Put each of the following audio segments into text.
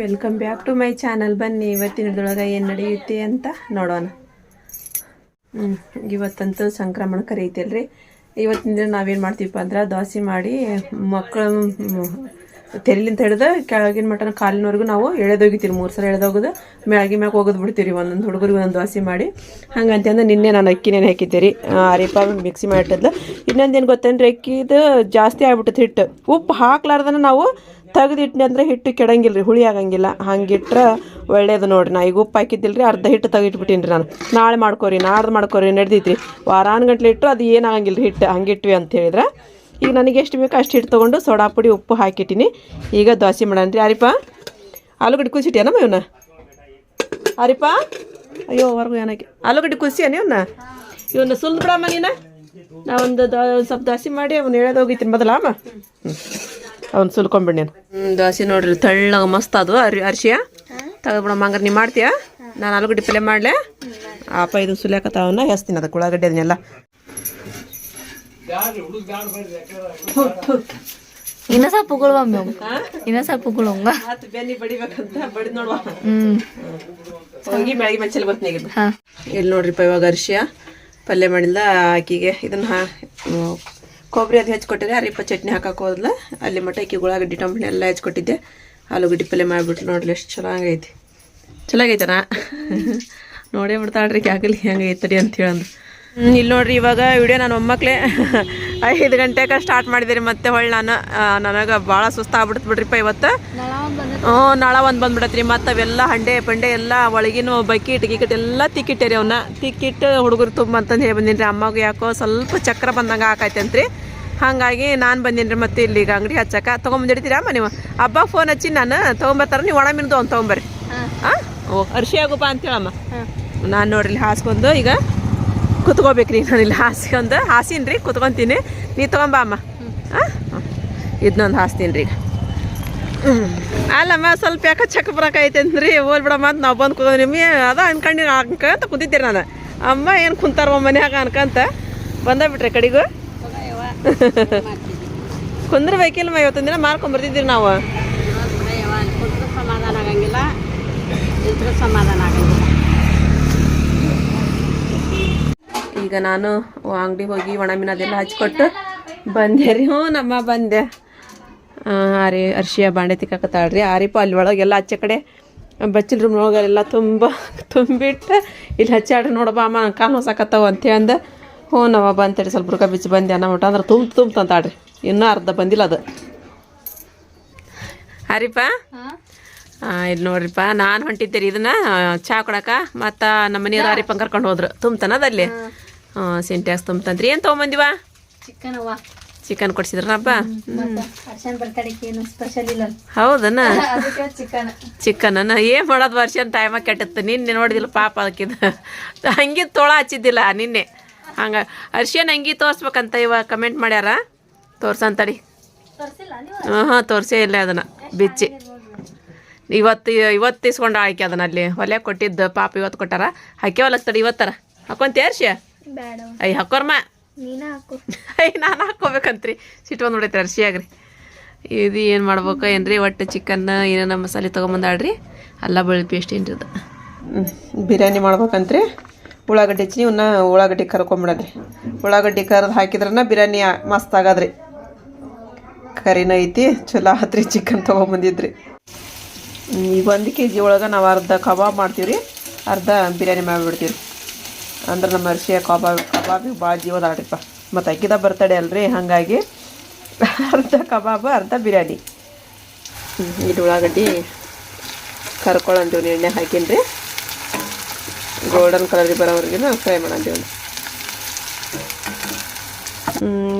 Welcome back to my channel ಬನ್ನಿ, ಇವತ್ತಿನದೊಳಗೆ ಏನು ನಡೆಯುತ್ತೆ ಅಂತ ನೋಡೋಣ. ಹ್ಞೂ ಇವತ್ತಂತೂ ಸಂಕ್ರಮಣ ಕರೀತಿಲ್ರಿ. ಇವತ್ತಿನ ದಿನ ನಾವೇನು ಮಾಡ್ತೀವಪ್ಪ ಅಂದ್ರೆ ದೋಸೆ ಮಾಡಿ ಮಕ್ಕಳು ತೆರಲಿಂದ ಹಿಡಿದು ಕೆಳಗಿನ ಮಟನ ಕಾಲಿನವರೆಗೂ ನಾವು ಎಳೆದೋಗಿತೀವಿ ಮೂರು ಸಲ ಎಳೆದೋಗೋದು, ಮ್ಯಾಗಿ ಮ್ಯಾಗ ಹೋಗೋದು ಬಿಡ್ತೀವಿ ಒಂದೊಂದು ಹುಡುಗರಿಗೆ ಒಂದೊಂದು ದೋಸೆ ಮಾಡಿ. ಹಂಗಂತಂದು ನಿನ್ನೆ ನಾನು ಅಕ್ಕಿನೇನು ಹಾಕಿದ್ದೆ ರೀ ಅರಿಪ ಮಿಕ್ಸಿ ಮಾಡಿಟ್ಟದ್ದು ಇನ್ನೊಂದೇನು ಗೊತ್ತೇನ್ರಿ ಅಕ್ಕಿದು ಜಾಸ್ತಿ ಆಗ್ಬಿಟ್ಟದ ಹಿಟ್ಟು. ಉಪ್ಪು ಹಾಕ್ಲಾರ್ದನ ನಾವು ತೆಗ್ದಿಟ್ನಿ ಅಂದ್ರೆ ಹಿಟ್ಟು ಕೆಡಂಗಿಲ್ಲ ರೀ ಹುಳಿ ಆಗಂಗಿಲ್ಲ. ಹಂಗಿಟ್ರೆ ಒಳ್ಳೇದು ನೋಡ್ರಿ ನಾ. ಈಗ ಉಪ್ಪು ಹಾಕಿದ್ದಿಲ್ಲ ಅರ್ಧ ಹಿಟ್ಟು ತೆಗಿಟ್ಬಿಟ್ಟೀನಿ ರೀ ನಾನು. ನಾಳೆ ಮಾಡ್ಕೊರಿ, ನಾಡ್ದು ಮಾಡ್ಕೊರಿ ನಡ್ದೈತಿ ರೀ ವಾರಾನ್ ಗಂಟ್ಲೆ ಇಟ್ಟು ಅದು ಏನಾಗಂಗಿಲ್ಲ ರೀ ಹಿಟ್ಟು ಹಂಗಿಟ್ವಿ ಅಂತ ಹೇಳಿದ್ರೆ. ಈಗ ನನಗೆ ಎಷ್ಟು ಬೇಕೋ ಅಷ್ಟು ಹಿಟ್ಟು ತೊಗೊಂಡು ಸೋಡಾ ಪುಡಿ, ಉಪ್ಪು ಹಾಕಿಟ್ಟಿನಿ. ಈಗ ದೋಸೆ ಮಾಡೋಣ ರೀ. ಅರಿಪ, ಆಲೂಗಡ್ಡೆ ಕುದಿಸಿಟ್ಯಾನಮ್ಮ ಇವನ್ನ ಅರಿಪ? ಅಯ್ಯೋ, ಹೊರಗು ಏನಕ್ಕೆ ಆಲೂಗಡ್ಡೆ ಕುದಿಸ್ಯಾನ ಇವನ್ನ ಇವನ್ನ ಸುಲ್ದು ಬಿಡಮ್ಮ ನೀನು? ನಾ ಒಂದು ಸ್ವಲ್ಪ ದೋಸೆ ಮಾಡಿ ಅವ್ನು ಹೇಳೋದು ಹೋಗಿತ್ತೀನಿ ಮೊದಲ ಅಮ್ಮ ಅವ್ನು ಸುಲ್ಕೊಂಬಿಡಿ ನೀನು. ಹ್ಞೂ ದೋಸೆ ನೋಡ್ರಿ ತಳ್ಳಗ ಮಸ್ತ್ ಅದು ಅರಿ ಅರ್ಶಿಯ ತಗೊಬಿಡಮ್ಮ ಹಂಗಾರೆ ನೀವು ಮಾಡ್ತೀಯಾ? ನಾನು ಆಲೂಗಡ್ಡೆ ಪಲ್ಯ ಮಾಡಲೆ? ಅಪ್ಪ ಇದು ಸುಲಿಯಾಕತ್ತಾವನ್ನ ಹೆಸ್ತೀನಿ ಅದಕ್ಕೆ ಉಳ್ಳಾಗಡ್ಡೆ ಅದನ್ನೆಲ್ಲ. ಇನ್ನ ಸ್ವಲ್ಪ ಉಗುಳುವಮ್ಮೆ ಇನ್ನ ಸ್ವಲ್ಪ ಉಗುಳುವಂಗ ಆತು ಬೆನ್ನಿ ಬಡಿಬೇಕಂತ ಬಡಿ ನೋಡುವ. ಹೋಗಿ ಬರ್ತೀನಿ ಇಲ್ಲಿ ನೋಡ್ರಿಪ್ಪ ಇವಾಗ ಅರಿಶಿಯ ಪಲ್ಯ ಮಾಡಿಲ್ಲ ಆಕಿಗೆ. ಇದನ್ನ ಕೊಬ್ಬರಿ ಅದು ಹೆಚ್ಚಿಕೊಟ್ಟಿದ್ರೆ ಅರಿಪ ಚಟ್ನಿ ಹಾಕಕ್ಕೆ ಹೋದ್ಲ. ಅಲ್ಲಿ ಮಟ್ಟ ಉಳ್ಳಾಗಡ್ಡಿ ಟೊಂಬಳಿ ಎಲ್ಲ ಹೆಚ್ಚಿಕೊಟ್ಟಿದ್ದೆ ಆಲೂಗಡ್ಡಿ ಪಲ್ಯ ಮಾಡಿಬಿಟ್ಟು ನೋಡ್ಲಿ ಎಷ್ಟು ಚೆನ್ನಾಗೈತಿ. ಚಲಾಗೈತನ ನೋಡೇ ಬಿಡ್ತಾಳ್ರಿ ಹೆಂಗೈತೆ ರೀ ಅಂತ ಹೇಳಂದು. ಇಲ್ಲಿ ನೋಡ್ರಿ ಇವಾಗ ವಿಡಿಯೋ ನಾನು ಒಮ್ಮಕ್ಲೆ ಐದು ಗಂಟೆಗೆ ಸ್ಟಾರ್ಟ್ ಮಾಡಿದಿರಿ ಮತ್ತೆ ಹೊಳ್ಳಿ ನಾನು ನನಗೆ ಭಾಳ ಸುಸ್ತಾಗ್ಬಿಡ್ತು ಬಿಡ್ರಿಪ್ಪ ಇವತ್ತು. ಹ್ಞೂ ನಾಳೆ ಒಂದು ಬಂದ್ಬಿಡತ್ರಿ ಮತ್ತು ಅವೆಲ್ಲ ಹಂಡೆ ಪಂಡೆ ಎಲ್ಲ ಒಳಗಿನ ಬಕಿಟ್ ಗಿಕಿಟ್ ಎಲ್ಲ ತಿಕ್ಕಿಟ್ಟೇರಿ ಅವನ್ನ ತಿಕ್ಕಿಟ್ಟು ಹುಡುಗರು ತುಂಬ ಅಂತಂದು ಹೇಳಿ ಬಂದೀನಿ ರೀ ಅಮ್ಮಗೆ ಯಾಕೋ ಸ್ವಲ್ಪ ಚಕ್ರ ಬಂದಂಗೆ ಆಕೈತಂತ್ರಿ ಹಾಗಾಗಿ ನಾನು ಬಂದೀನಿ ರೀ ಮತ್ತೆ ಇಲ್ಲಿ ಈಗ ಅಂಗಡಿ ಹಚ್ಚಕ್ಕೆ ತೊಗೊಂಬಂದಿಡ್ತೀರಮ್ಮ ನೀವು? ಹಬ್ಬ ಫೋನ್ ಹಚ್ಚಿ ನಾನು. ತೊಗೊಂಬರ್ತಾರ ನೀವು ಒಣ ಮಿನ್ದು ಒಂದು ತೊಗೊಂಬರ್ರಿ. ಹಾಂ. ಓ ಅರ್ಶಿ ಆಗುಪ್ಪ ಅಂತೇಳಮ್ಮ ನಾನು ನೋಡ್ರಿ ಇಲ್ಲಿ ಹಾಸ್ಕೊಂಡು ಈಗ. ಕುತ್ಕೋಬೇಕ್ರಿ, ನಾನು ಇಲ್ಲಿ ಹಾಸ್ಕೊಂಡು. ಹಾಸಿನ ರೀ, ಕುತ್ಕೊತೀನಿ. ನೀ ತೊಗೊಂಬಾ ಅಮ್ಮ. ಹಾಂ ಇದನ್ನೊಂದು ಹಾಸ್ತೀನಿ ರೀ ಈಗ. ಅಲ್ಲಮ್ಮ, ಸ್ವಲ್ಪ ಯಾಕೆ ಚಕ್ ಬರಕೈತೆ ಅಂದ್ರಿ ಹೋಲ್ ಬಿಡಮ್ಮ ಅಂತ ನಾವು ಬಂದು ಕೂತ್ಕೊಂಡು ನಿಮಗೆ ಅದ ಅನ್ಕೊಂಡು ಅನ್ಕಂತ ಕುಂತಿದ್ದೀರಿ ನಾನು. ಅಮ್ಮ ಏನು ಕುಂತಾರವ ಮನ್ಯಾಗ ಅನ್ಕಂತ? ಬಂದ ಬಿಟ್ರಿ ಕಡೆಗೂ? ಕುಂದ್ರಬೇಕಿಲ್ಲಮ್ಮ ಇವತ್ತಿನ ದಿನ, ಮಾರ್ಕೊಂಡ್ ಬರ್ತಿದ್ದೀರಿ ನಾವು. ಸಮಾಧಾನ ಆಗಂಗಿಲ್ಲ. ಸಮಾಧಾನ ಆಗಂಗಿಲ್ಲ ಈಗ ನಾನು ಅಂಗಡಿ ಹೋಗಿ ಒಣ ಮೀನು ಅದೆಲ್ಲ ಹಚ್ಕೊಟ್ಟು ಬಂದೆ ರೀ. ಹ್ಞೂ ನಮ್ಮ ಬಂದೆ. ಆರಿ ಅರ್ಶಿಯ ಬಾಂಡೆ ತಿಕ್ಕಾಕತ್ತಾಳ್ರಿ. ಆರಿಪ ಅಲ್ಲಿ ಒಳಗೆಲ್ಲ ಹಚ್ಚ ಕಡೆ ಬಚ್ಚಲ್ ರೂಮ್ ಒಳಗೆಲ್ಲ ತುಂಬ ತುಂಬಿಟ್ಟು ಇಲ್ಲಿ ಹಚ್ಚಾಡ್ರಿ ನೋಡಪ್ಪ ಅಮ್ಮ ಕಾಲು ಹೊಸಾಕತ್ತಾವ ಅಂತ ಅಂದ ಹ್ಞೂ ನಮ್ಮ ಬಂತೇಳಿ ಸ್ವಲ್ಪ ಬುರ್ಕ ಬಿಚ್ಚಿ ಬಂದೆ ಅನ್ನ ಮಟ ಅಂದ್ರೆ ತುಂಬ ತುಂಬ ತಂತಾಡ್ರಿ ಇನ್ನೂ ಅರ್ಧ ಬಂದಿಲ್ಲ ಅದು. ಆರಿಪ? ಇಲ್ಲಿ ನೋಡ್ರಿಪ್ಪ ನಾನು ಹೊಂಟಿದ್ದೆ ರೀ ಇದನ್ನ. ಚಾ ಕೊಡಕ ಮತ್ತು ನಮ್ಮ ಮನೆಯವ್ರು ಆರಿಪ ಕರ್ಕೊಂಡು ಹೋದ್ರು. ತುಂಬ್ತಾನದಲ್ಲಿ ಸಿಂಟ್ಯಾಕ್ಸ್ ತುಂಬತಂತ್ರಿ ಏನು ತೊಗೊಂಬಂದಿವ? ಚಿಕ್ಕನ್ ಅವ್ವ. ಚಿಕನ್ ಕೊಡ್ಸಿದ್ರಪ್ಪ ಹೌದನ? ಚಿಕನ್. ಅನ್ನ ಏನ್ ಮಾಡೋದು ವರ್ಷನ್ ಟೈಮ ಕೆಟ್ಟಿತ್ತು. ನಿನ್ನೆ ನೋಡಿದಿಲ್ಲ ಪಾಪ ಅದಕ್ಕಿದ. ಹಂಗಿ ತೋಳ ಹಚ್ಚಿದ್ದಿಲ್ಲ ನಿನ್ನೆ. ಹಂಗ ಅರ್ಶಿಯನ್ ಹಂಗಿ ತೋರ್ಸ್ಬೇಕಂತ ಇವ ಕಮೆಂಟ್ ಮಾಡ್ಯಾರ. ತೋರ್ಸಂತಡಿ ಹಾಂ ತೋರ್ಸೇ ಇಲ್ಲ ಅದನ್ನ. ಬಿಚ್ಚಿ. ಇವತ್ತು ಇವತ್ತು ಇಸ್ಕೊಂಡು ಆಯ್ಕೆ ಅದನ್ನ ಅಲ್ಲಿ. ಹೊಲೆ ಕೊಟ್ಟಿದ್ದು ಪಾಪ ಇವತ್ತು ಕೊಟ್ಟಾರ. ಹಾಕಿ ತಡಿ ಇವತ್ತರ. ಹಾಕೊಂತ ಅರ್ಶಿಯ ಬೇಡ. ಐ ಹಾಕೋರ್ಮ ಅಯ್ಯ ಹಾಕು. ಐ ನಾನು ಹಾಕೋಬೇಕಂತ್ರಿ ಸಿಟ್ಟು ಬಂದು ನೋಡೈತೆ ಅರ್ಶಿಯಾಗ್ರಿ ಇದು ಏನು ಮಾಡ್ಬೇಕು ಏನ್ರಿ? ಒಟ್ಟು ಚಿಕನ್ ಏನೇನ ಮಸಾಲೆ ತೊಗೊಂಬಂದಾಳ್ರಿ? ಅಲ್ಲ ಬೆಳ್ಳಿ ಪೇಸ್ಟ್ ಏನ್ರಿ ಅದು? ಬಿರಿಯಾನಿ ಮಾಡ್ಬೇಕಂತ್ರಿ. ಉಳ್ಳಾಗಡ್ಡಿ ಹಚ್ಚಿ ಇವನ್ನ ಉಳ್ಳಾಗಡ್ಡಿ ಕರ್ಕೊಂಬಿಡದ್ರಿ. ಉಳ್ಳಾಗಡ್ಡಿ ಕರ್ದು ಹಾಕಿದ್ರನ ಬಿರಿಯಾನಿ ಮಸ್ತ್ ಆಗದ್ರಿ. ಕರಿನ ಐತಿ ಚಲೋ ಆತ್ರಿ ಚಿಕನ್ ತೊಗೊಂಬಂದಿದ್ರಿ. ಈಗ ಒಂದು ಕೆ ಜಿ ಒಳಗೆ ನಾವು ಅರ್ಧ ಕಬಾಬ್ ಮಾಡ್ತೀವಿ ರೀ ಅರ್ಧ ಬಿರಿಯಾನಿ ಮಾಡಿಬಿಡ್ತೀವಿ ಅಂದ್ರೆ ನಮ್ಮ ಅರ್ಶಿಯ ಕಬಾಬ್ ಕಬಾಬಿಗೆ ಭಾಳ ಜೀವದಾಡ್ರಿಪ್ಪ ಮತ್ತು ಅಕ್ಕಿದ ಬರ್ತಡೆ ಅಲ್ರಿ, ಹಾಗಾಗಿ ಅರ್ಧ ಕಬಾಬ್, ಅರ್ಧ ಬಿರಿಯಾನಿ. ಇದು ಉಳ್ಳಾಗಡ್ಡಿ ಕರ್ಕೊಳ್ಳಂತೀವಿ ಎಣ್ಣೆ ಹಾಕಿನ್ರಿ. ಗೋಲ್ಡನ್ ಕಲರ್ ಬರೋವರೆಗಿನ ಫ್ರೈ ಮಾಡಂತೀವಿ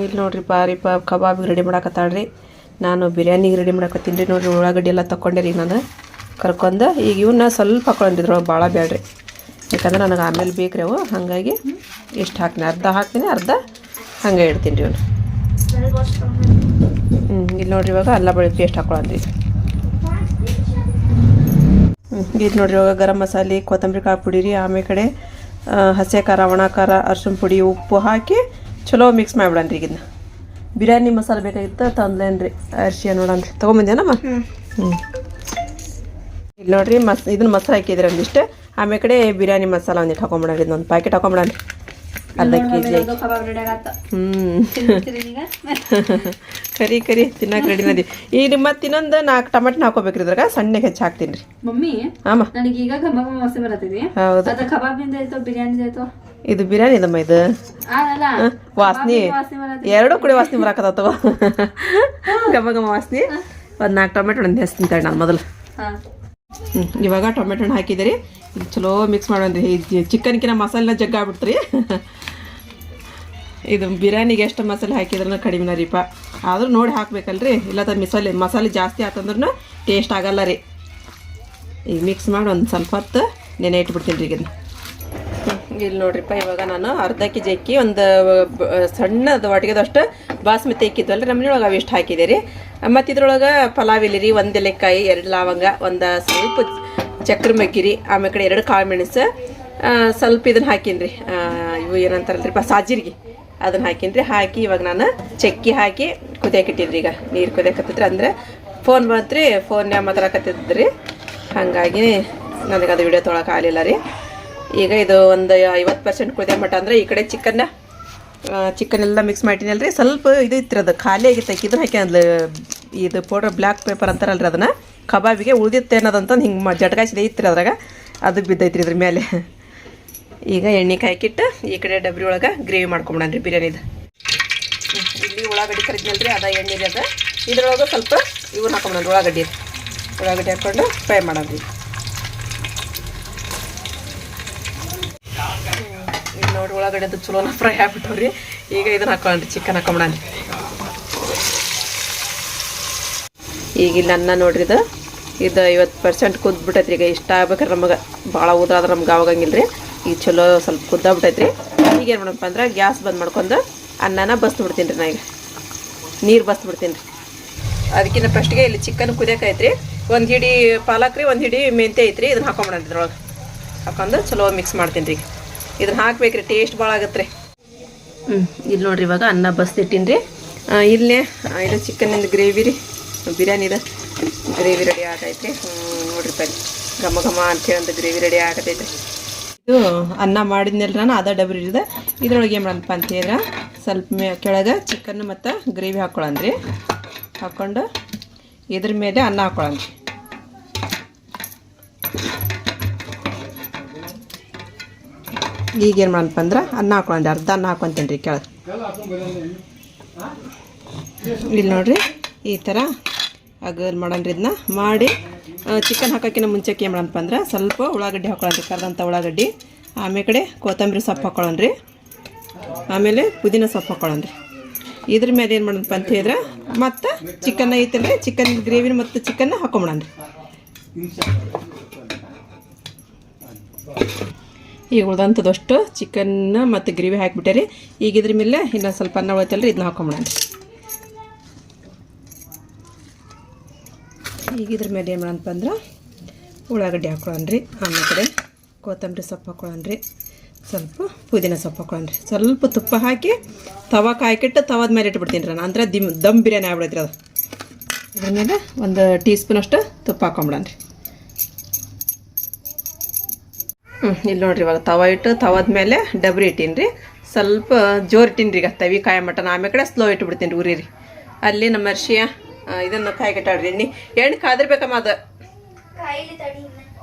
ಇಲ್ಲಿ ನೋಡ್ರಿ ಪಾರಿಪ ಕಬಾಬಿಗೆ ರೆಡಿ ಮಾಡಾಕತ್ತಾಳ್ರಿ. ನಾನು ಬಿರಿಯಾನಿಗೆ ರೆಡಿ ಮಾಡಾಕತ್ತೀನಿ ರೀ. ನೋಡ್ರಿ ಉಳ್ಳಾಗಡ್ಡಿ ಎಲ್ಲ ತಗೊಂಡೆ ರೀ ನಾನು. ಕರ್ಕೊಂಡು, ಈಗ ಇವನ್ನ ಸ್ವಲ್ಪ ಹಾಕೊಂಡಿದ್ರು ಭಾಳ ಬೇಡ್ರಿ ಯಾಕಂದ್ರೆ ನನಗೆ ಆಮೇಲೆ ಬೇಕ್ರಿ ಅವು. ಹಾಗಾಗಿ ಎಷ್ಟು ಹಾಕ್ತೀನಿ. ಅರ್ಧ ಹಾಕ್ತೀನಿ ಅರ್ಧ ಹಂಗೆ ಇಡ್ತೀನಿ ರೀ ಅವನು ಹ್ಞೂ ಇಲ್ಲಿ ನೋಡ್ರಿ ಇವಾಗ ಅಲ್ಲ ಬಳಿ ಪೇಸ್ಟ್ ಹ್ಞೂ ಇದು ನೋಡ್ರಿ ಇವಾಗ ಗರಂ ಮಸಾಲೆ ಕೊತ್ತಂಬರಿ ಕಾಳು ಪುಡಿ ರೀ. ಆಮೇಲೆ ಕಡೆ ಹಸಿ ಖಾರ ಒಣ ಖಾರ ಅರ್ಶಿನ ಪುಡಿ ಉಪ್ಪು ಹಾಕಿ ಚಲೋ ಮಿಕ್ಸ್ ಮಾಡಿಬಿಡನ್ರಿ ಇದನ್ನ. ಬಿರಿಯಾನಿ ಮಸಾಲೆ ಬೇಕಾಗಿತ್ತು ತಂದ್ಲೇನ್ರಿ. ಅರ್ಶಿಯ ರೀ. ತೊಗೊಂಬಂದೇನಮ್ಮ ಹ್ಞೂ ಇಲ್ಲಿ ನೋಡ್ರಿ ಮಸ್ ಇದನ್ನ ಮೊಸರು ಹಾಕಿದ್ರಿ ಒಂದಿಷ್ಟು ಆಮೇಲೆ ಕಡೆ ಬಿರಿಯಾನಿ ಮಸಾಲ ಒಂದಿಟ್ಟು ಹಾಕೊಂಬಿಡ್ರಿ ಒಂದು ಪ್ಯಾಕೆಟ್ ಹಾಕೊಂಬಿಡೋಣ. ಅರ್ಧ ಕೆ ಜಿ ಹ್ಞೂ ಕರಿ ಕರಿ. ತಿನ್ನಕ್ಕೆ ರೆಡಿ ನದಿ ಈಗ ಮತ್ತೆ ಇನ್ನೊಂದು ನಾಲ್ಕು ಟಮಾಟಿನ ಹಾಕೋಬೇಕ್ರಿ ಇದ್ರಾಗ. ಸಣ್ಣಗೆ ಹೆಚ್ಚು ಹಾಕ್ತೀನಿ ರೀ. ಮಮ್ಮಿ ಆಮ. ನನಗೆ ಈಗ ಕಬಾಬ್ ವಾಸನೆ ಬರತ್ತಿದೆ ಹೌದು. ಅದ ಕಬಾಬಿಂದ ಆಯ್ತು ಬಿರಿಯಾನಿ ಆಯ್ತು? ಇದು ಬಿರಿಯಾನಿ ಇದಮ್ಮ ಇದು. ವಾಸನೆ. ಎರಡು ಕೂಡ ವಾಸನೆ ಬರಾಕತ್ತವ ಗಮ ಗಮ ವಾಸನೆ ಒಂದು ನಾಲ್ಕು ಟೊಮೆಟೊ ಒಂದು ಹೆಸ್ ತಿಂತಾಳೆ ನಾನು ಮೊದಲು. ಹಾ. ಇವಾಗ ಟೊಮೆಟೊ ಹಣ್ಣು ಹಾಕಿದಿರಿ ಇದು ಚಲೋ ಮಿಕ್ಸ್ ಮಾಡೋಣ ರೀ ಚಿಕನ್ಕಿನ ಮಸಾಲೆನ ಜಗ್ಗ ಆಗ್ಬಿಡ್ತ್ರಿ ಇದು ಬಿರಿಯಾನಿಗೆ ಎಷ್ಟು ಮಸಾಲೆ ಹಾಕಿದ್ರೂ ಕಡಿಮೆನ ರೀಪ. ಆದರೂ ನೋಡಿ ಹಾಕ್ಬೇಕಲ್ರಿ. ಇಲ್ಲ ತ ಮಸಾಲೆ ಮಸಾಲೆ ಜಾಸ್ತಿ ಆತಂದ್ರೂ ಟೇಸ್ಟ್ ಆಗಲ್ಲ ರೀ. ಈಗ ಮಿಕ್ಸ್ ಮಾಡಿ ಒಂದು ಸ್ವಲ್ಪ ಹೊತ್ತು ನೆನೆ ಇಟ್ಬಿಡ್ತೀನಿ ರೀ ಇದನ್ನ. ಇಲ್ಲಿ ನೋಡ್ರಿಪ್ಪ, ಇವಾಗ ನಾನು ಅರ್ಧ ಕೆ ಜಿ ಅಕ್ಕಿ, ಒಂದು ಸಣ್ಣದ ಒಟ್ಟಿಗೆದಷ್ಟು ಬಾಸ್ಮತಿ ಅಕ್ಕಿದ್ವಲ್ಲ ನಮ್ಮ ಮನೆಯೊಳಗೆ ಅವಿಷ್ಟು ಹಾಕಿದೆ ರೀ ಮತ್ತು ಇದ್ರೊಳಗೆ ಪಲಾವ್ ರೀ ಒಂದು ಎಲೆಕಾಯಿ ಎರಡು ಲವಂಗ, ಒಂದು ಸ್ವಲ್ಪ ಚಕ್ರ ಮಗ್ಗಿರಿ ಆಮೇಲೆ ಕಡೆ ಎರಡು ಕಾಳು ಮೆಣಸು. ಸ್ವಲ್ಪ ಇದನ್ನು ಹಾಕೀನಿ ರೀ ಇವು ಏನಂತಾರಲ್ರಿ ಪ ಸಾಜಿರ್ಗಿ. ಅದನ್ನು ಹಾಕೀನಿ ರೀ ಹಾಕಿ ಇವಾಗ ನಾನು ಚಕ್ಕಿ ಹಾಕಿ ಕುದಿಯಾಕಿಟ್ಟಿದ್ರಿ ಈಗ. ನೀರು ಕುದಿಯಾಕತ್ತಿದ್ರೆ ಅಂದ್ರೆ ಫೋನ್ ಬಂತ್ರಿ ಫೋನ್ಯಾಗ ಮಾತಾಡಕತ್ತಿದ್ರಿ. ಹಾಗಾಗಿ ನನಗೆ ಅದು ವಿಡಿಯೋ ತೊಗೊಳಕ್ಕೆ ಆಗಲಿಲ್ಲ ರೀ. ಈಗ ಇದು ಒಂದು ಐವತ್ತು ಪರ್ಸೆಂಟ್ ಕುದಿಯೋ ಮಟ್ಟ ಅಂದರೆ ಈ ಕಡೆ ಚಿಕನ್ನ ಚಿಕನ್ ಎಲ್ಲ ಮಿಕ್ಸ್ ರೀ ಸ್ವಲ್ಪ ಇದು ಇತ್ತು ಅದು ಖಾಲಿ ಆಗಿತ್ತು ಹಾಕಿದ್ರೆ ಹಾಕಿ ಹಾಕ್ಯಾನ್ಲ ಇದು ಪೌಡ್ರ್ ಬ್ಲ್ಯಾಕ್ ಪೇಪರ್ ಅಂತಾರಲ್ರಿ ಅದನ್ನು. ಕಬಾಬಿಗೆ ಉಳಿದಿತ್ತು ಅನ್ನೋದಂತ ಹಿಂಗೆ ಮ ಜಟ್ಕಾಸಿದೆ ಇತ್ತು ಅದ್ರಾಗ. ಅದು ಬಿದ್ದೈತ್ರಿ ಇದ್ರ ಮೇಲೆ ಈಗ ಎಣ್ಣೆ ಕಾಯ್ಕಿಟ್ಟು ಈ ಕಡೆ ಡಬ್ರಿ ಒಳಗೆ ಗ್ರೇವಿ ಮಾಡ್ಕೊಂಬಿಡನ್ರಿ ಬಿರಿಯಾನಿದು ಇಲ್ಲಿ ಉಳ್ಳಾಗಡ್ಡಿ ಕರಿದ್ನಲ್ರಿ, ಅದ ಎಣ್ಣೆ ಅದ. ಇದ್ರೊಳಗೆ ಸ್ವಲ್ಪ ಇವ್ರು ಹಾಕೊಂಬಿಡೋಣ ಉಳ್ಳಾಗಡ್ಡಿ. ಉಳ್ಳಾಗಡ್ಡಿ ಹಾಕ್ಕೊಂಡು ಫ್ರೈ ಮಾಡನ್ರಿ ಈಗ ನೋಡಿ ಉಳ್ಳಾಗಡ್ಡೆ ಅದು ಚಲೋನ ಫ್ರೈ ಆಗ್ಬಿಟ್ಟವ್ರಿ. ಈಗ ಇದನ್ನ ಹಾಕೊಂಡ್ರಿ ಚಿಕನ್ ಹಾಕೊಂಬಿಡನ್ರಿ ಈಗ ಇಲ್ಲಿ ಅನ್ನ ನೋಡ್ರಿ ಇದು. ಇದು ಐವತ್ತು ಪರ್ಸೆಂಟ್ ಕುದ್ಬಿಟ್ಟೈತ್ರಿ. ಈಗ ಇಷ್ಟ ಆಗ್ಬೇಕಾದ್ರೆ ನಮಗೆ. ಭಾಳ ಉದ್ರಾದ್ರೆ ನಮ್ಗೆ ಆವಾಗಂಗಿಲ್ಲ ರೀ ಈಗ ಚಲೋ ಸ್ವಲ್ಪ ಕುದ್ದಾಗ್ಬಿಟ್ಟೈತ್ರಿ. ಈಗ ಏನು ಮಾಡಪ್ಪ ಅಂದ್ರೆ ಗ್ಯಾಸ್ ಬಂದ್ ಮಾಡ್ಕೊಂಡು ಅನ್ನನ ಬಸ್ತು ಬಿಡ್ತೀನಿ ರೀ ನಾ ಈಗ. ನೀರು ಬಸ್ತು ಬಿಡ್ತೀನಿ ರೀ ಅದಕ್ಕಿಂತ ಫಸ್ಟ್ಗೆ ಇಲ್ಲಿ ಚಿಕನ್ ಕುದಿಯಕೈತ್ರಿ ಒಂದು ಹಿಡಿ ಪಾಲಕ್ ರೀ ಒಂದು ಹಿಡಿ ಮೆಂತೆ ಐತ್ರಿ. ಇದನ್ನ ಹಾಕೊಂಬಿಡೋಣ ಇದ್ರೊಳಗೆ. ಹಾಕೊಂಡು ಚಲೋ ಮಿಕ್ಸ್ ಮಾಡ್ತೀನಿ ರೀ ಇದನ್ನ ಹಾಕ್ಬೇಕ್ರಿ ಟೇಸ್ಟ್ ಭಾಳ ಆಗತ್ತೆ ರೀ ಹ್ಞೂ ಇಲ್ಲಿ ನೋಡ್ರಿ ಇವಾಗ ಅನ್ನ ಬಸ್ದಿಟ್ಟಿನಿ ರೀ ಇಲ್ಲೇ ಇದು ಚಿಕನಿಂದ ಗ್ರೇವಿ ರೀ. ಬಿರಿಯಾನಿದ ಗ್ರೇವಿ ರೆಡಿ ಆಗೈತೆ ಹ್ಞೂ ನೋಡ್ರಿ ಪರಿ ಘಮ ಘಮ ಅಂತೇಳಿ ಒಂದು ಗ್ರೇವಿ ರೆಡಿ ಆಗತೈತೆ ಇದು ಅನ್ನ ಮಾಡಿದ್ನಲ್ಲ ನಾನು ಅದ ಡಬ್ರಿ ಇದೆ ಇದ್ರೊಳಗೆ ಏನು ಮಾಡಪ್ಪ ಅಂತ ಹೇಳಿದ್ರೆ ಸ್ವಲ್ಪ ಮೇ ಕೆಳಗೆ ಚಿಕನ್ ಮತ್ತು ಗ್ರೇವಿ ಹಾಕ್ಕೊಳ್ಳನ್ರಿ ಹಾಕ್ಕೊಂಡು ಇದ್ರ ಮೇಲೆ ಅನ್ನ ಹಾಕ್ಕೊಳ್ಳನ್ರಿ ಈಗ ಏನು ಮಾಡಪ್ಪ ಅಂದ್ರೆ ಅನ್ನ ಹಾಕೊಂಡೆ ಅರ್ಧ ಅನ್ನ ಹಾಕ್ಕೊಂತೀನಿ ರೀ ಕೆಳಗೆ. ಇಲ್ಲಿ ನೋಡಿರಿ, ಈ ಥರ ಅಗಲ್ ಮಾಡೋಣ್ರಿ ಇದನ್ನ ಮಾಡಿ ಚಿಕನ್ ಹಾಕೋಕ್ಕಿಂತ ಮುಂಚೆಕ್ಕೆ ಏನು ಮಾಡಪ್ಪ ಅಂದ್ರೆ ಸ್ವಲ್ಪ ಉಳ್ಳಾಗಡ್ಡಿ ಹಾಕೊಳ್ಳೋಣ್ರಿ ಕರ್ದಂಥ ಉಳ್ಳಾಗಡ್ಡಿ. ಆಮೇಲೆ ಕಡೆ ಕೊತ್ತಂಬರಿ ಸೊಪ್ಪು ಹಾಕೊಳ್ಳೋಣ್ರಿ. ಆಮೇಲೆ ಪುದೀನ ಸೊಪ್ಪು ಹಾಕೊಳ್ಳೋಣ್ರಿ. ಇದ್ರ ಮೇಲೆ ಏನು ಮಾಡೋಣಪ್ಪ ಅಂತ ಹೇಳಿದ್ರೆ, ಮತ್ತು ಚಿಕನ್ ಐತಲ್ರಿ ಚಿಕನ್ ಗ್ರೇವಿನ ಮತ್ತು ಚಿಕನ್ನ ಹಾಕೊಂಬಿಡಣ್ರಿ ಈಗ ಉಳ್ದಂಥದಷ್ಟು ಚಿಕನ್ ಮತ್ತು ಗ್ರೇವಿ ಹಾಕಿಬಿಟ್ಟೆ ರೀ ಈಗ ಇದ್ರ ಮೇಲೆ ಇನ್ನೊಂದು ಸ್ವಲ್ಪ ಅನ್ನ ಉಳಿತಲ್ರಿ ಇದನ್ನ ಹಾಕೊಂಬಿಡೋಣ. ಈಗ ಇದ್ರ ಮೇಲೆ ಏನು ಮಾಡಪ್ಪ ಅಂದ್ರೆ ಉಳ್ಳಾಗಡ್ಡಿ ಹಾಕೊಳ್ಳೋಣ್ರಿ. ಆಮೇಲೆ ಕೊತ್ತಂಬರಿ ಸೊಪ್ಪು ಹಾಕೊಳ್ಳೋಣ್ರಿ. ಸ್ವಲ್ಪ ಪುದೀನ ಸೊಪ್ಪು ಹಾಕೊಳ್ಳೋಣ್ರಿ. ಸ್ವಲ್ಪ ತುಪ್ಪ ಹಾಕಿ ತವ ಕಾಯ್ಕಿಟ್ಟು ತವದ ಮೇಲೆ ಇಟ್ಬಿಡ್ತೀನಿ ರೀ ನಾನು. ಅಂದ್ರೆ ದಿಮ್ ದಮ್ ಬಿರಿಯಾನಿ ಆಗ್ಬಿಡೈತ್ರಿ ಅದು. ಇದ್ರ ಮೇಲೆ ಒಂದು ಟೀ ಸ್ಪೂನ್ ಅಷ್ಟು ತುಪ್ಪ ಹಾಕೊಂಬಿಡಣ್ರಿ. ಹ್ಞೂ ಇಲ್ಲಿ ನೋಡ್ರಿ ಇವಾಗ ತವ ಇಟ್ಟು ತವದ ಮೇಲೆ ಡಬ್ರಿ ಇಟ್ಟೀನಿ ರೀ ಸ್ವಲ್ಪ ಜೋರು ಇಟ್ಟೀನಿ ರೀ ಈಗ ತವಿ ಕಾಯ ಮಟನ್ ಆಮೇಲೆ ಕಡೆ ಸ್ಲೋ ಇಟ್ಬಿಡ್ತೀನಿ ರೀ ಉರಿ ಅಲ್ಲಿ ನಮ್ಮ ಅರ್ಶಿಯ ಇದನ್ನು ಕಾಯಿ ಕಟ್ಟಾಡ್ರಿ. ಎಣ್ಣೆ ಎಣ್ಣೆ ಕಾದಿರ್ಬೇಕಮ್ಮ ಅದು.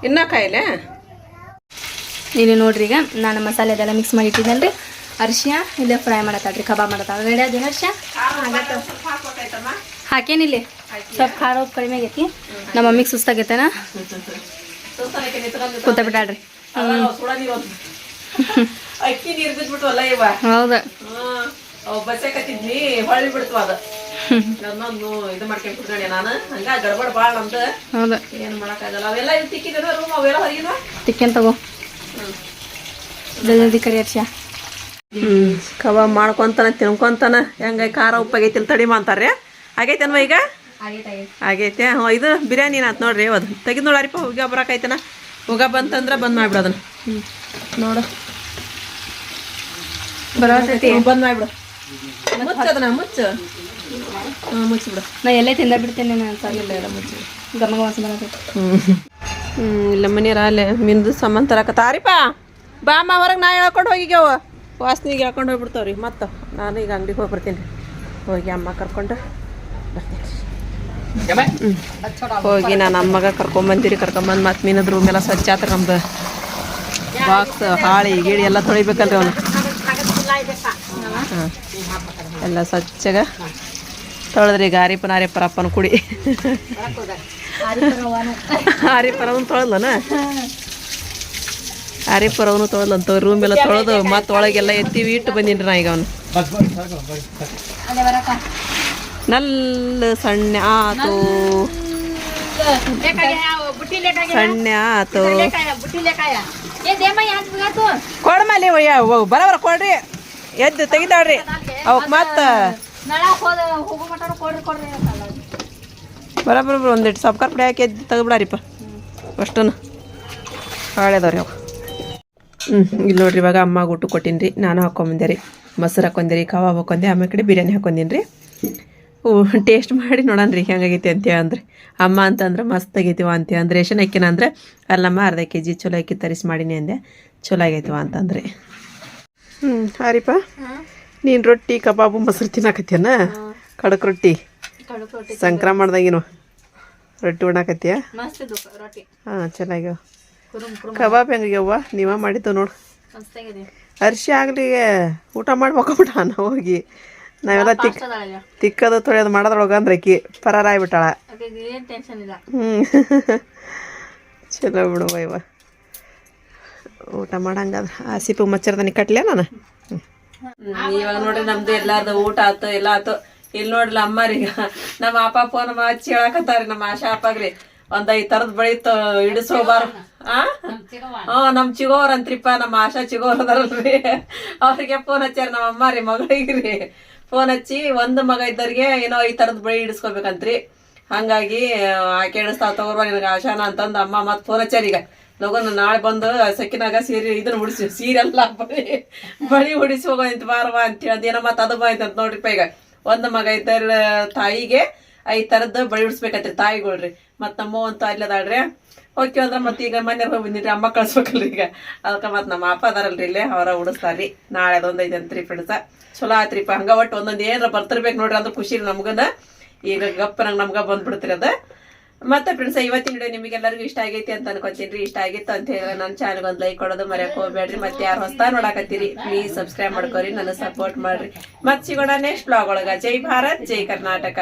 ಇನ್ನೂ. ಕಾಯಿಲೆ? ಇಲ್ಲಿ ನೋಡ್ರಿ ಈಗ ನಾನು ಮಸಾಲೆ ಅದೆಲ್ಲ ಮಿಕ್ಸ್ ಮಾಡಿ ರೀ ಅರ್ಶಿಯ ಇಲ್ಲೇ ಫ್ರೈ ಮಾಡತ್ತಾಳ್ರಿ ಕಬಾಬ್ ಮಾಡತ್ತಾಳ ರೆಡಿ ಅದೇನು ಅರ್ಶಿಯ? ಹಾಕೇನಿಲ್ಲ? ಸ್ವಲ್ಪ ಖಾರ ಉಪ್ಪು ಕಡಿಮೆ ಆಗೈತಿ. ನಮ್ಮ ಮಮ್ಮಿಗೆ ಸುಸ್ತಾಗೈತೆನ ಕೂತ ಬಿಟ್ಟಾಳ್ರಿ. ಅಕ್ಕಿ ನೀರು ಬಿದ್ಬಿಟ್ಟು ಅಲ್ಲ ಇವ. ಹೌದು. ಬಸ್ಸಾಕತ್ತಿದ್ನಿ ಹೊಳ್ಳಿ ಬಿಡ್ತು ಅದು. ನನ್ನೊಂದು ಇದು ಮಾಡ್ಕೊಂಡ್ ಕುತ್ಕೊಂಡೆ ನಾನು. ಹಂಗ ಗಡ್ಬಡ್ ಬಾಳ ನಮ್ದು. ಹೌದು. ಏನು ಮಾಡಕ್ಕಾಗಲ್ಲ. ಅವೆಲ್ಲ ಇದು ತಿಕ್ಕಿದ ರೂಮ್ ಅವೆಲ್ಲ ಹೊರಗಿನ? ತಿಕ್ಕೇನ್ ತಗೋ. ಜಲ್ದಿ ಕರಿ ಹ್ಮ್ ಕಬಾಬ್ ಮಾಡ್ಕೊಂತಾನ ತಿನ್ಕೊಂತಾನ. ಹೆಂಗ ಖಾರ ಉಪ್ಪಾಗೈತಿ ತಡಿ ಮಾಡ್ತಾರ್ರಿ ಅಂತಾರೆ ಆಗೈತೇನ್ವ ಈಗ? ಆಗೈತೆ ಹ್ಞೂ ಇದು ಬಿರಿಯಾನಿ ಏನಾತ್ ನೋಡ್ರಿ ಅದು. ತೆಗೆದ್ ನೋಡಾರಿಪ್ಪ ಹೋಗಿ ಬರಾಕೈತನ ಹುಗ ಬಂತಂದ್ರೆ ಬಂದ್ ಮಾಡ್ಬಿಡು ಅದನ್ನ. ನೋಡು. ಬರೋತೈತಿ. ಬಂದ್ ಮಾಡ್ಬಿಡು. ಮುಚ್ಚ ಅದನ್ನ ಮುಚ್ಚು. ಹ್ಞೂ ಮುಚ್ಚಿಬಿಡು ನಾ ಎಲ್ಲೇ ತಿಂದ ಬಿಡ್ತೇನೆ ನಾನು ಗಮ ಗಮ ಬರತೈತಿ. ಹ್ಞೂ ಇಲ್ಲ ಮನೆಯವ್ರ ಅಲ್ಲೇ. ಮಿಂದು ಸಾಮಾನು ತರಕತ್ತಾರಿಪ್ಪ ಬಾ ಅಮ್ಮ ಹೊರಗೆ ನಾ ಹೇಳ್ಕೊಂಡು ಹೋಗಿಗ್ಯಾವ ವಾಸನಿಗೆ ಹೇಳ್ಕೊಂಡು ಹೋಗ್ಬಿಡ್ತಾವ್ರಿ. ಮತ್ತೆ ನಾನು ಈಗ ಅಂಗಡಿಗೆ ಹೋಗ್ಬಿಡ್ತೀನಿ ರೀ ಹೋಗಿ ಅಮ್ಮ ಕರ್ಕೊಂಡು ಬರ್ತೀನಿ. ಹೋಗಿ ನಾನು ಅಮ್ಮಗ ಕರ್ಕೊಂಬಂದಿರಿ ಕರ್ಕೊಂಬಂದು ಮತ್ತೆ ಮೀನದ ರೂಮ್ ಎಲ್ಲ ಸ್ವಚ್ಛ ಆತ್ರ ನಮ್ದು. ಬಾಕ್ಸ್ ಹಾಳಿ ಗಿಡಿ ಎಲ್ಲ ತೊಳಿಬೇಕಲ್ರಿ ಅವನು. ಹಾಂ ಎಲ್ಲ ಸ್ವಚ್ಛಗ ತೊಳೆದ್ರಿ ಈಗ ಆರಿಪನ ಆರಿಪರ ಅಪ್ಪನ ಕುಡಿ. ಆರಿಪರ ಅವನು ತೊಳೆದ್ಲನ ಆರಿಪರ ಅವನು ತೊಳೆದ್ಲಂತ ರೂಮ್ ಎಲ್ಲ ತೊಳೆದು ಮತ್ತೆ ಒಳಗೆಲ್ಲ ಎತ್ತಿ ಇಟ್ಟು ಬಂದಿನ್ರಿ ನಾ ಈಗ ಅವನು. ನಲ್ಲ ಸಣ್ಣ ಆತು. ಸಣ್ಣ ಆತು. ಕೊಡ್ಮಲ್ಲಿ ಬರಬರ ಕೊಡ್ರಿ. ಎದ್ದು ತೆಗಿತಾಳ್ರಿ ಅವಕ್ ಮತ್ತ. ಬರಬರ ಒಂದಿಟ್ಟು ಸಬ್ಕಾರ ಪುಡಿ ಹಾಕಿ ಎದ್ದು ತೆಗ್ಬಿಡಾರಿಪ್ಪ ಅಷ್ಟನ್ನು ಹಾಳೆದವ್ರಿ ಅವ. ಹ್ಞೂ ಇಲ್ಲಿ ನೋಡ್ರಿ ಇವಾಗ ಅಮ್ಮಗೆ ಊಟ ಕೊಟ್ಟಿನಿ ರೀ ನಾನು ಹಾಕೊಂಬಂದೆ ರೀ. ಮೊಸರು ಹಾಕೊಂದೆ ರೀ, ಕಬಾಬ್ ಹಾಕೊಂಡೆ ಆಮೇಲೆ ಕಡೆ ಬಿರಿಯಾನಿ ಹಾಕೊಂದಿನಿ ರೀ ಟೇಸ್ಟ್ ಮಾಡಿ ನೋಡೋಣ ರೀ ಹೆಂಗಾಗೈತಿ ಅಂತ ಅಂದ್ರೆ ಅಮ್ಮ ಅಂತಂದ್ರೆ ಮಸ್ತ್ ಆಗೈತಿವ ಅಂತ ಅಂದ್ರೆ ರೇಷನ್ ಅಕ್ಕಿನ ಅಂದ್ರೆ ಅಲ್ಲಮ್ಮ ಅರ್ಧ ಕೆ ಜಿ ಚಲೋ ಅಕ್ಕಿ ತರಿಸಿ ಮಾಡೀನಿ ಅಂದೆ. ಚಲೋ ಆಗೈತಿವ ಅಂತಂದ್ರೆ. ಹ್ಞೂ ಹಾರಿಪ್ಪ. ನೀನು ರೊಟ್ಟಿ ಕಬಾಬು ಮೊಸರು ತಿನ್ನಾಕತ್ತೀಯನ? ಕಡಕ್ ರೊಟ್ಟಿ. ಸಂಕ್ರಮಣದಾಗಿನ ರೊಟ್ಟಿ ಉಣ್ಣಾಕತ್ತೀಯ ಮಸ್ತ್ ಇದು ರೊಟ್ಟಿ. ಹಾಂ ಚೆನ್ನಾಗ್ಯಾವ. ಕಬಾಬ್ ಹೆಂಗಿವ ನೀವ ಮಾಡಿದ್ದು ನೋಡು. ಅರ್ಶಿ ಆಗ್ಲಿಗೆ ಊಟ ಮಾಡ್ಬೇಕು ಮಕ್ಕೊಬಿಟ್ಟ ನಾವು ಹೋಗಿ. ನಾವೆಲ್ಲ ತಿಕ್ ತಿಕ್ಕದು ತೊಳೆಯೋದು ಮಾಡೋದ್ರೊಳಗೆ ಅಂದ್ರೆ ಆಕಿ ಪರಾರ ಆಗ್ಬಿಟ್ಟಾಳ ಟೆನ್ಷನ್ ಇಲ್ಲ. ಹ್ಞೂ ಚಲೋ ಬಿಡು ಇವ ಊಟ ಮಾಡಂಗಾದ್ರೆ ಆ ಸಿಪ್ಪು ಮಚ್ಚರ್ದನಿ ಕಟ್ಲೆ ನಾನು? ಇವಾಗ ನೋಡ್ರಿ ನಮ್ದು ಎಲ್ಲಾರ್ದು ಊಟ ಆತು ಎಲ್ಲ ಆತು. ಇಲ್ಲಿ ನೋಡ್ರಿ ಅಮ್ಮರಿಗ ನಮ್ಮ ಅಪ್ಪ ಫೋನ್ ಹಚ್ಚಿ ಹೇಳಕತ್ತಾರಿ ನಮ್ಮ ಆಶಾ ಅಪ್ಪಗ್ರಿ ಒಂದ್ ಐದ್ ತರದ್ ಬೆಳಿತ ಇಡಿಸೋಬಾರ ಆ? ನಮ್ ಚಿಗೋರ್ ಅಂತ್ರಿಪ್ಪ ನಮ್ಮ ಆಶಾ ಚಿಗೋರ್ ಅದಾರಲ್ರಿ. ಅವ್ರಿಗೆ ಫೋನ್ ಹಚ್ಚಾರ ನಮ್ಮ ಅಮ್ಮ ರೀ ಮಗಳಿಗ್ರಿ ಫೋನ್ ಹಚ್ಚಿ ಒಂದು ಮಗ ಇದ್ದವ್ರಿಗೆ ಏನೋ ಈ ತರದ್ ಬಳಿ ಇಡಿಸ್ಕೋಬೇಕಂತ್ರಿ ಹಂಗಾಗಿ ಆಕೆ ಇಡಿಸ್ತಾವ ತಗೋರ್ವ ನಿನಗೆ ಆಶಾನ ಅಂತಂದು ಅಮ್ಮ ಮತ್ ಫೋನ್ ಹಚ್ಚಾರ ಈಗ. ನಾಳೆ ಬಂದು ಸೆಕಿನಾಗ ಸೀರೆ ಇದನ್ನ ಉಡಿಸಿ. ಸೀರೆ ಅಲ್ಲ ಬಳಿ ಬಳಿ ಉಡಿಸಿ ಬಾರವ ಅಂತ ಹೇಳಿ ಏನೋ ಮತ್ತೆ ಅದು ಬಂತ ಅಂತ ನೋಡ್ರಿಪ್ಪ ಈಗ. ಒಂದು ಮಗ ಇದ್ದರ ತಾಯಿಗೆ ಈ ತರದ್ ಬಳಿ ಉಡಿಸ್ಬೇಕತ್ರಿ, ತಾಯಿಗಳ್ರಿ. ಮತ್ ನಮ್ಮ ಅಂತ ಅಲ್ಲದಾಳ್ರಿ ಓಕೆ ಅಂದ್ರೆ ಮತ್ತೆ ಈಗ ಮನೆ ಹೋಗಿ ಬಂದಿರಿ ಅಮ್ಮ ಕಳ್ಸ್ಬೇಕಲ್ರಿ ಈಗ. ಅದಕ್ಕೆ ಮತ್ತೆ ನಮ್ಮ ಅಪ್ಪ ಅದಾರಲ್ರಿ ಇಲ್ಲೇ, ಅವರ ಉಡಿಸ್ತಾರ್ರಿ ನಾಳೆ ಅದೊಂದ್ ಐದಂತ್ರಿ ಫ್ರೆಂಡ್ಸ ಚಲೋ ಆತ್ರಿಪ್ಪ, ಹಂಗ ಒಟ್ಟು ಒಂದೊಂದು ಏನಾರ ಬರ್ತಿರ್ಬೇಕು ನೋಡ್ರಿ, ಅಂದ್ರೆ ಖುಷಿ ರೀ ನಮ್ಗನ. ಈಗ ಗಪ್ಪ ನಂಗೆ ನಮ್ಗ ಬಂದ್ಬಿಡ್ತೀರಿ ಅದ. ಮತ್ತೆ ಫ್ರೆಂಡ್ಸ್ ಇವತ್ತಿನ ವಿಡಿಯೋ ನಿಮಗೆಲ್ಲರಿಗೂ ಇಷ್ಟ ಆಗೈತಿ ಅಂತ ಅನ್ಕೊತೀನಿ ಇಷ್ಟ ಆಗಿತ್ತು ಅಂತ ಹೇಳಿ ನನ್ನ ಚಾನಲ್ ಒಂದು ಲೈಕ್ ಕೊಡೋದು ಮರೆಯಕ್ಕೆ ಹೋಗ್ಬೇಡ್ರಿ. ಮತ್ತೆ ಯಾರು ಹೊಸ್ತಾ ನೋಡಾಕತ್ತೀರಿ ಪ್ಲೀಸ್ ಸಬ್ಸ್ಕ್ರೈಬ್ ಮಾಡ್ಕೊರಿ, ನನ್ನ ಸಪೋರ್ಟ್ ಮಾಡ್ರಿ. ಮತ್ತೆ ಸಿಗೋಣ ನೆಕ್ಸ್ಟ್ ಬ್ಲಾಗ್ ಒಳಗ. ಜೈ ಭಾರತ್, ಜೈ ಕರ್ನಾಟಕ.